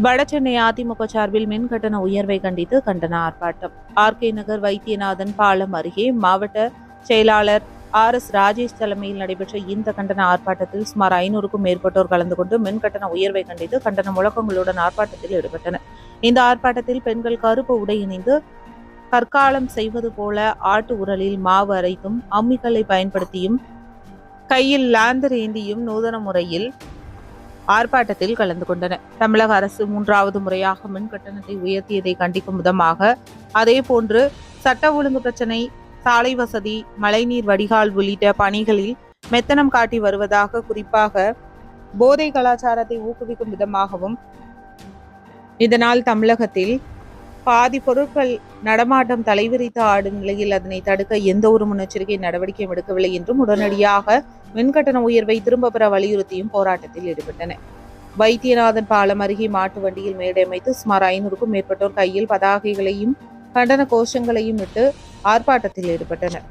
வடசென்னை அதிமுக சார்பில் மின் கட்டண உயர்வை கண்டித்து கண்டன ஆர்ப்பாட்டம். ஆர்கே நகர் வைத்தியநாதன் பாலம் அருகே மாவட்ட செயலாளர் ஆர். எஸ். ராஜேஷ் தலைமையில் நடைபெற்ற இந்த கண்டன ஆர்ப்பாட்டத்தில் சுமார் ஐநூறுக்கும் மேற்பட்டோர் கலந்து கொண்டு மின்கட்டண உயர்வை கண்டித்து கண்டன முழக்கங்களுடன் ஆர்ப்பாட்டத்தில் ஈடுபட்டனர். இந்த ஆர்ப்பாட்டத்தில் பெண்கள் கருப்பு உடை இணைந்து கற்காலம் செய்வது போல ஆட்டு உரலில் மாவு அரைத்தும் அம்மிக்கல்லை பயன்படுத்தியும் கையில் லாந்தர் ஏந்தியும் நூதன முறையில் ஆர்ப்பாட்டத்தில் கலந்து கொண்டனர் தமிழக அரசு மூன்றாவது முறையாக மின் கட்டணத்தை உயர்த்தியதை கண்டிக்கும் விதமாக அதேபோன்று சட்ட ஒழுங்கு பிரச்சினை சாலை வசதி மழைநீர் வடிகால் உள்ளிட்ட பணிகளில் மெத்தனம் காட்டி வருவதாக குறிப்பாக போதை கலாச்சாரத்தை ஊக்குவிக்கும் விதமாகவும் இதனால் தமிழகத்தில் பாதி பொருட்கள் நடமாட்டம் தலைவிரித்து ஆடும் நிலையில் அதனை தடுக்க எந்த ஒரு முன்னெச்சரிக்கை நடவடிக்கையும் எடுக்கவில்லை என்றும் உடனடியாக மின்கட்டண உயர்வை திரும்ப பெற வலியுறுத்தியும் போராட்டத்தில் ஈடுபட்டனர் வைத்தியநாதன் பாலம் அருகே மாட்டு வண்டியில் மேடைமைத்து சுமார் ஐநூறுக்கும் மேற்பட்டோர் கையில் பதாகைகளையும் கண்டன கோஷங்களையும் இட்டு ஆர்ப்பாட்டத்தில் ஈடுபட்டனர்.